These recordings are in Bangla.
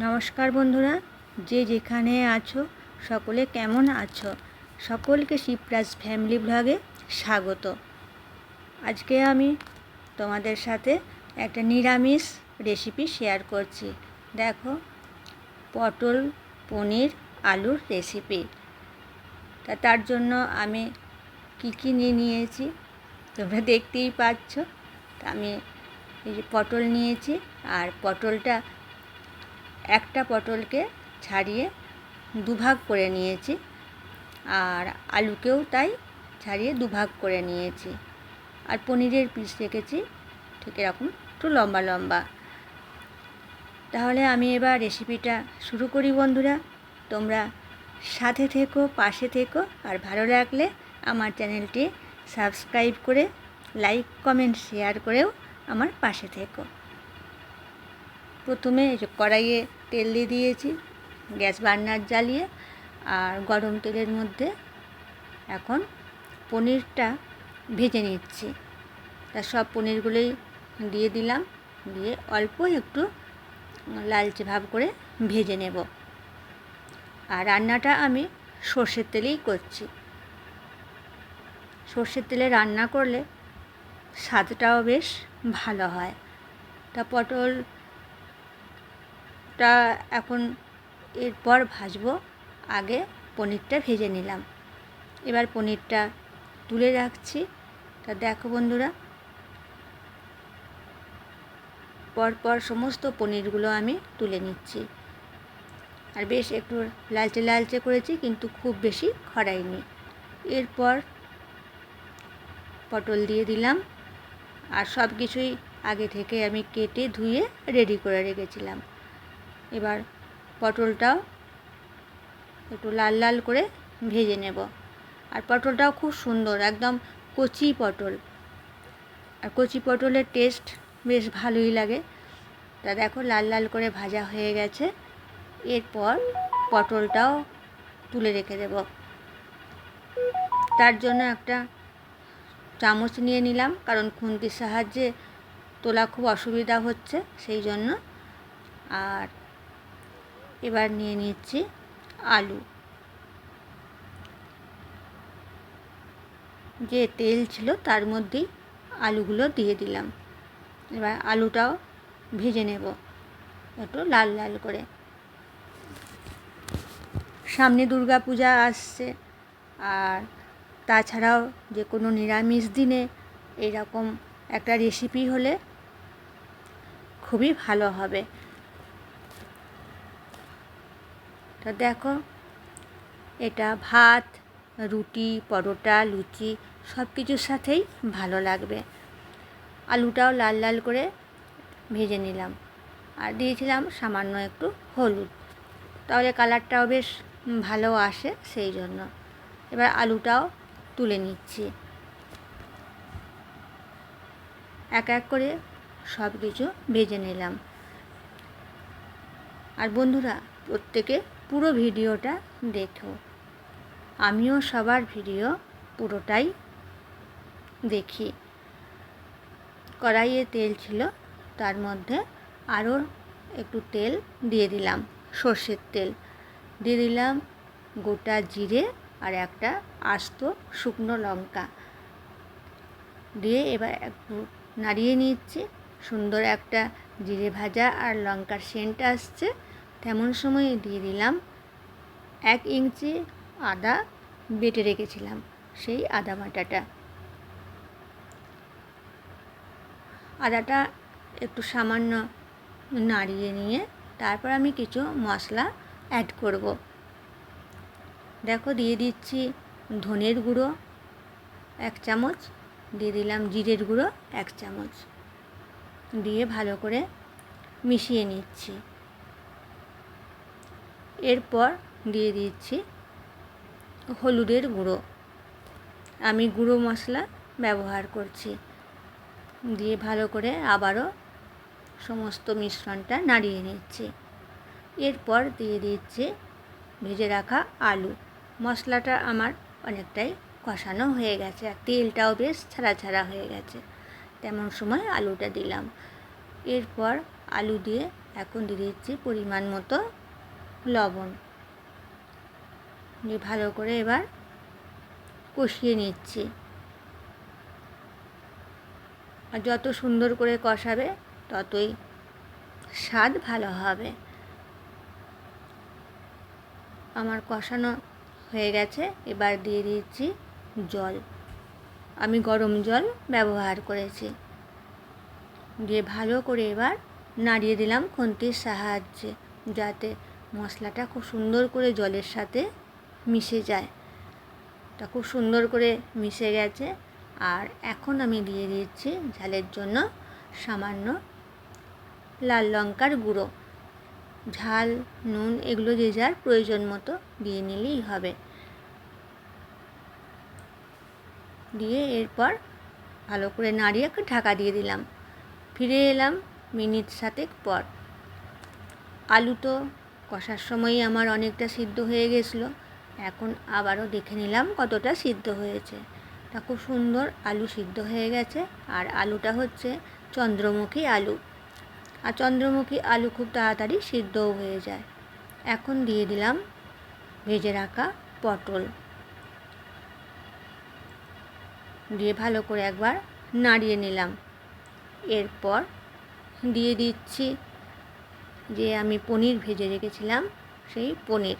নমস্কার বন্ধুরা, যে যেখানে আছো, সকলে কেমন আছো? সকলকে শিবরাজ ফ্যামিলি ব্লগে স্বাগত। আজকে আমি তোমাদের সাথে একটা নিরামিষ রেসিপি শেয়ার করছি। দেখো, পটল, পনির, আলুর রেসিপি তা তার জন্য আমি কী কী নিয়ে নিয়েছি, তোমরা দেখতেই পাচ্ছ। আমি এই যে পটল নিয়েছি, আর পটলটা একটা পটলকে ছাড়িয়ে দুভাগ করে নিয়েছি। আর আলুকেও তাই ছাড়িয়ে দুভাগ করে নিয়েছি। আর পনিরের পিস রেখেছি, ঠিক এরকম, একটু লম্বা লম্বা। তাহলে আমি এবার রেসিপিটা শুরু করি বন্ধুরা। তোমরা সাথে থেকো, পাশে থেকো, আর ভালো লাগলে আমার চ্যানেলটি সাবস্ক্রাইব করে, লাইক, কমেন্ট, শেয়ার করেও আমার পাশে থেকো। প্রথমে কড়াইয়ে তেল দিয়ে দিয়েছি, গ্যাস বার্নার জ্বালিয়ে, আর গরম তেলের মধ্যে এখন পনিরটা ভেজে নিচ্ছি। তা সব পনিরগুলোই দিয়ে দিলাম, দিয়ে অল্প একটু লালচে ভাব করে ভেজে নেব। আর রান্নাটা আমি সর্ষের তেলেই করছি। সর্ষের তেলে রান্না করলে স্বাদটাও বেশ ভালো হয়। তা পটলটা এখন এরপর ভাজবো। আগে পনিরটা ভেজে নিলাম। এবার পনিরটা তুলে রাখছি। তা দেখো বন্ধুরা। পরপর সমস্ত পনিরগুলো আমি তুলে নিচ্ছি। আর বেশ একটু লালচে লালচে করেছি, কিন্তু খুব বেশি খড়াইনি। এরপর পটল দিয়ে দিলাম। আর সব কিছুই আগে থেকে আমি কেটে ধুয়ে রেডি করে রেখেছিলাম। এবার পটলটাও একটু লাল লাল করে ভেজে নেব। আর পটলটাও খুব সুন্দর, একদম কচি পটল। আর কচি পটলের টেস্ট বেশ ভালোই লাগে। তা দেখো লাল লাল করে ভাজা হয়ে গেছে। এরপর পটলটাও তুলে রেখে দেব। তার জন্য একটা চামচ নিয়ে নিলাম, কারণ খুন্তির সাহায্যে তোলা খুব অসুবিধা হচ্ছে, সেই জন্য। আর এবার নিয়ে নিচ্ছি আলু। যে তেল ছিল তার মধ্যেই আলুগুলো দিয়ে দিলাম। এবার আলুটাও ভেজে নেব একটু লাল লাল করে। সামনে দুর্গা পূজা আসছে আর তাছাড়াও যে কোনো নিরামিষ দিনে এরকম একটা রেসিপি হলে খুবই ভালো হবে। তা দেখো, এটা ভাত, রুটি, পরোটা, লুচি সব কিছুর সাথেই ভালো লাগবে। আলুটাও লাল লাল করে ভেজে নিলাম আর দিয়েছিলাম সামান্য একটু হলুদ। তাহলে কালারটাও বেশ ভালো আসে সেই জন্য। এবার আলুটাও তুলে নিচ্ছি। এক এক করে সব কিছু ভেজে নিলাম। আর বন্ধুরা, প্রত্যেকে পুরো ভিডিওটা দেখো। আমিও সবার ভিডিও পুরোটাই দেখি। কড়াইয়ে তেল ছিল, তার মধ্যে আরও একটু তেল দিয়ে দিলাম, সর্ষের তেল। দিয়ে দিলাম গোটা জিরে আর একটা আস্ত শুকনো লঙ্কা। দিয়ে এবার একটু নাড়িয়ে নিচ্ছি। সুন্দর একটা জিরে ভাজা আর লঙ্কার সেন্ট আসছে। তেমন সময় দিয়ে দিলাম। এক ইঞ্চি আদা বেটে রেখেছিলাম সেই আদা বাটাটা। আদাটা একটু সামান্য নাড়িয়ে নিয়ে তারপর আমি কিছু মশলা অ্যাড করব। দেখো দিয়ে দিচ্ছি ধনের গুঁড়ো এক চামচ, দিয়ে দিলাম জিরের গুঁড়ো এক চামচ। দিয়ে ভালো করে মিশিয়ে নিচ্ছি। এরপর দিয়ে দিচ্ছি হলুদের গুঁড়ো। আমি গুঁড়ো মশলা ব্যবহার করছি। দিয়ে ভালো করে আবারও সমস্ত মিশ্রণটা নাড়িয়ে নিচ্ছি। এরপর দিয়ে দিচ্ছি ভেজে রাখা আলু। মশলাটা আমার অনেকটাই কষানো হয়ে গেছে আর তেলটাও বেশ ছাড়া ছাড়া হয়ে গেছে। তেমন সময় আলুটা দিলাম। এরপর আলু দিয়ে এখন দিয়ে দিচ্ছি পরিমাণ মতো লবণ। দিয়ে ভালো করে এবার কষিয়ে নিচ্ছি। আর যত সুন্দর করে কষাবে, ততই স্বাদ ভালো হবে। আমার কষানো হয়ে গেছে, এবার দিয়ে দিচ্ছি জল। আমি গরম জল ব্যবহার করেছি। দিয়ে ভালো করে এবার নাড়িয়ে দিলাম খুন্তির সাহায্যে, যাতে মশলাটা খুব সুন্দর করে জলের সাথে মিশে যায়। তা খুব সুন্দর করে মিশে গেছে। আর এখন আমি দিয়ে দিচ্ছি ঝালের জন্য সামান্য লাল লঙ্কার গুঁড়ো। ঝাল, নুন এগুলো যে যার প্রয়োজন মতো দিয়ে নিলেই হবে। দিয়ে এরপর ভালো করে নাড়িয়ে ঢাকা দিয়ে দিলাম। ফিরে এলাম মিনিট সাতেক পর। আলু তো কষার সময়ই আমার অনেকটা সিদ্ধ হয়ে গেছিল। এখন আবারও দেখে নিলাম কতটা সিদ্ধ হয়েছে। তা খুব সুন্দর আলু সিদ্ধ হয়ে গেছে, আর আলুটা হচ্ছে চন্দ্রমুখী আলু। আর চন্দ্রমুখী আলু খুব তাড়াতাড়ি সিদ্ধও হয়ে যায়। এখন দিয়ে দিলাম ভেজে রাখা পটল। দিয়ে ভালো করে একবার নাড়িয়ে নিলাম। এরপর দিয়ে দিচ্ছি যে আমি পনির ভেজে রেখেছিলাম, সেই পনির।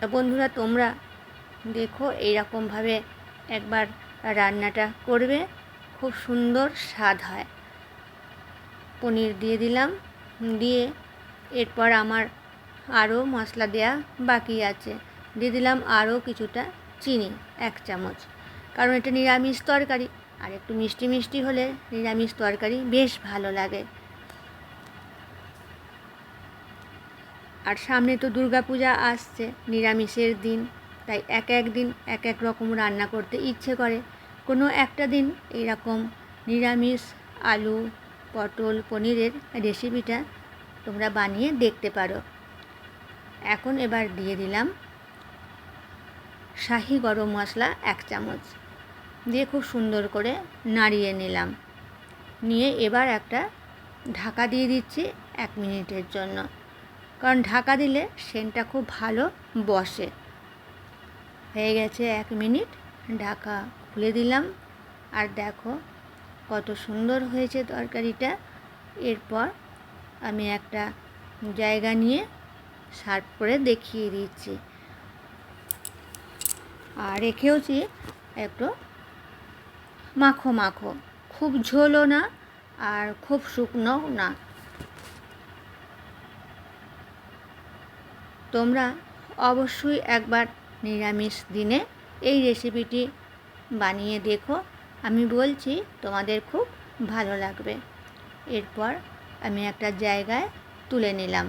তা বন্ধুরা, তোমরা দেখো এইরকমভাবে একবার রান্নাটা করবে। খুব সুন্দর স্বাদ হয়। পনির দিয়ে দিলাম, দিয়ে এরপর আমার আরও মশলা দেয়া বাকি আছে। দিয়ে দিলাম আরও কিছুটা চিনি, এক চামচ। কারণ এটা নিরামিষ তরকারি, আর একটু মিষ্টি মিষ্টি হলে নিরামিষ তরকারি বেশ ভালো লাগে। আর সামনে তো দুর্গা পূজা আসছে, নিরামিষের দিন। তাই এক এক দিন এক এক রকম রান্না করতে ইচ্ছে করে। কোনো একটা দিন এইরকম নিরামিষ আলু, পটল, পনিরের রেসিপিটা তোমরা বানিয়ে দেখতে পারো। এখন এবার দিয়ে দিলাম শাহি গরম মশলা এক চামচ। দিয়ে খুব সুন্দর করে নাড়িয়ে নিলাম। নিয়ে এবার একটা ঢাকা দিয়ে দিচ্ছি এক মিনিটের জন্য। কারণ ঢাকা দিলে সেন্টটা খুব ভালো বসে। হয়ে গেছে এক মিনিট, ঢাকা খুলে দিলাম। আর দেখো কত সুন্দর হয়েছে তরকারিটা। এরপর আমি একটা জায়গা নিয়ে সার্ভ করে দেখিয়ে দিচ্ছি। আর রেখেওছি একটু মাখো মাখো। খুব ঝোলও না আর খুব শুকনোও না। তোমরা অবশ্যই একবার নিরামিষ দিনে এই রেসিপিটি বানিয়ে দেখো। আমি বলছি, তোমাদের খুব ভালো লাগবে। এরপর আমি একটা জায়গায় তুলে নিলাম।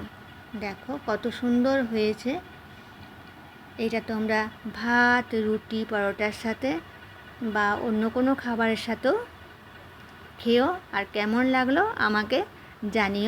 দেখো কত সুন্দর হয়েছে। এটা তোমরা ভাত, রুটি, পরোটার সাথে বা অন্য কোনো খাবারের সাথেও খেও আর কেমন লাগল আমাকে জানিও।